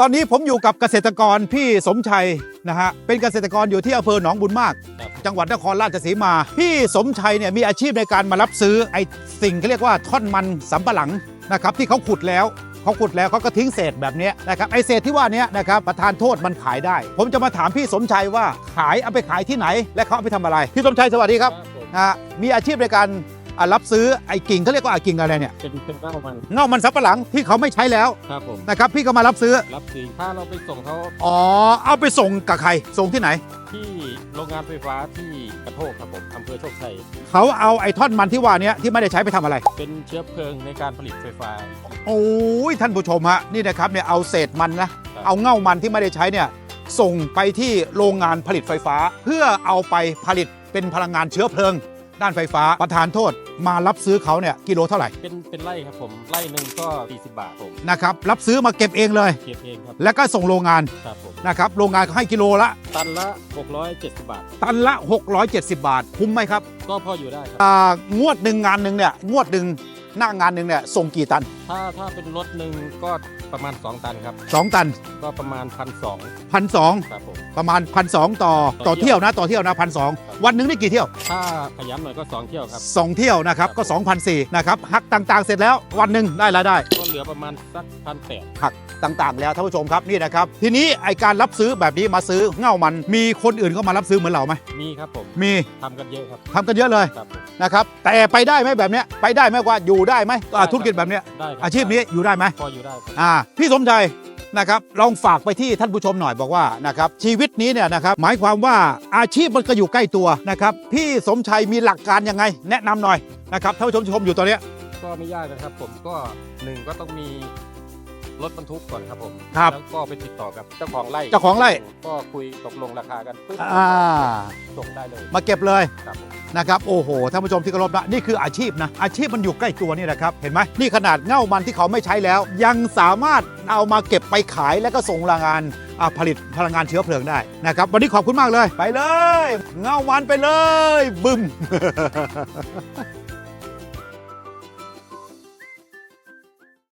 ตอนนี้ผมอยู่กับเกษตรกรพี่สมชัยนะฮะเป็นเกษตรกรอยู่ที่อำเภอหนองบุญมากครับจังหวัดนครราชสีมา พี่สมชัยเนี่ยมีอาชีพในการมารับซื้อไอ้สิ่งที่เรียกว่าท่อนมันสำปะหลังนะครับที่เขาขุดแล้วเขาขุดแล้วเขาก็ทิ้งเศษแบบเนี้ยนะครับไอ้เศษที่ว่าเนี้ยนะครับประธานโทษมันขายได้ ผมจะมาถามพี่สมชัยว่าขายเอาไปขายที่ไหน และเขาเอาไปทำอะไร พี่สมชัยสวัสดีครับผมนะฮะมีอาชีพในการ อะรับซื้อไอ้กิ่งเขาเรียกว่าไอ้กิ่งอะไรเนี่ยเป็นเป็นเก้ามันเง่ามันสำปะหลังที่เขาไม่ใช้แล้วครับผมนะครับพี่ก็มารับซื้อรับจริงถ้าเราไปส่งเขาอ๋อเอาไปส่งกับใครส่งที่ไหน ที่โรงงานไฟฟ้าที่กระโทกครับผมอำเภอโชคชัยเขาเอาไอ้ท่อนมันที่ว่าเนี้ยที่ไม่ได้ใช้ไปทำอะไร เป็นเชื้อเพลิงในการผลิตไฟฟ้า โอ้ยท่านผู้ชมฮะนี่นะครับเนี่ยเอาเศษมันนะครับเอาเง่ามันที่ไม่ได้ใช้เนี่ยส่งไปที่โรงงานผลิตไฟฟ้า เพื่อเอาไปผลิตเป็นพลังงานเชื้อเพลิง ด้านไฟฟ้าประธานโทษ มารับซื้อเขาเนี่ยกิโลเท่าไหร่เป็นเป็นไร่ครับผมไร่หนึ่งก็40บาทผมนะครับรับซื้อมาเก็บเองเลย เก็บเองครับแล้วก็ส่งโรงงานครับผมนะครับโรงงานเขาให้กิโลละ ตันละ 670 บาท ตันละ 670 บาท คุ้มไหมครับก็พออยู่ได้ครับอ่างวดหนึ่งงานหนึ่งเนี่ยงวดหนึ่งหน้างานหนึ่งเนี่ยส่งกี่ตัน ถ้าถ้าเป็นรถหนึ่งก็ประมาณ 2 ตันครับ 2 ตันก็ประมาณพันสองพันสองครับผม ประมาณพันสองต่อต่ต่ออเที่เที่ยยววนะต่อเที่ยวนะพันสองวันหนึ่งได้กี่เที่ยว ถ้าขยันหน่อยก็ 2 เที่ยวครับสองเที่ยวนะครับก็2 0 0นะครับหักต่างๆ เสร็จแล้ววันหนึ่งได้รายได้ ก็ เหลือประมาณสักพันแปดหักต่างๆ แล้วท่านผู้ชมครับนี่นะครับ ทีนี้ไอการรับซื้อแบบนี้มาซื้อเง่ามัน มีคนอื่นก็มารับซื้อเหมือนเราไหมมีครับผมมีทำกันเยอะครับทำกันเยอะเลยครับผมนะครับแต่ไปได้ไหมแบบเนี้ยไปได้ไหมว่าอยู่ได้ไหมอ่าธุรกิจแบบเนี้ยได้ครับอาชีพนี้อยู่ได้ไหม พออยู่ได้ครับอ่าพี่สมใจนะครับลองฝากไปที่ท่านผู้ชมหน่อยบอกว่านะครับชีวิตนี้เนี่ยนะครับหมายความว่าอาชีพมันก็อยู่ใกล้ตัวนะครับพี่สมชัยมีหลักการยังไง แนะนำหน่อยนะครับท่านผู้ชมชมอยู่ตอนเนี้ย ก็ไม่ยากนะครับ ผมก็หนึ่งก็ต้องมีรถบรรทุกก่อนครับผมครับแล้วก็ไปติดต่อกับเจ้าของไร่เจ้าของไร่ ก็คุยตกลงราคากันปึ๊บอ่า ส่งได้เลยมาเก็บเลยครับผมนะครับ โอ้โหท่านผู้ชมที่เคารพนะนี่คืออาชีพนะ อาชีพมันอยู่ใกล้ตัวนี่นะครับ เห็นไหมนี่ขนาดเง่ามันที่เขาไม่ใช้แล้ว ยังสามารถเอามาเก็บไปขายแล้วก็ส่งโรงงานอ่าผลิตพลังงานเชื้อเพลิงได้นะครับ วันนี้ขอบคุณมากเลย ไปเลย เง่ามันไปเลย บึ้ม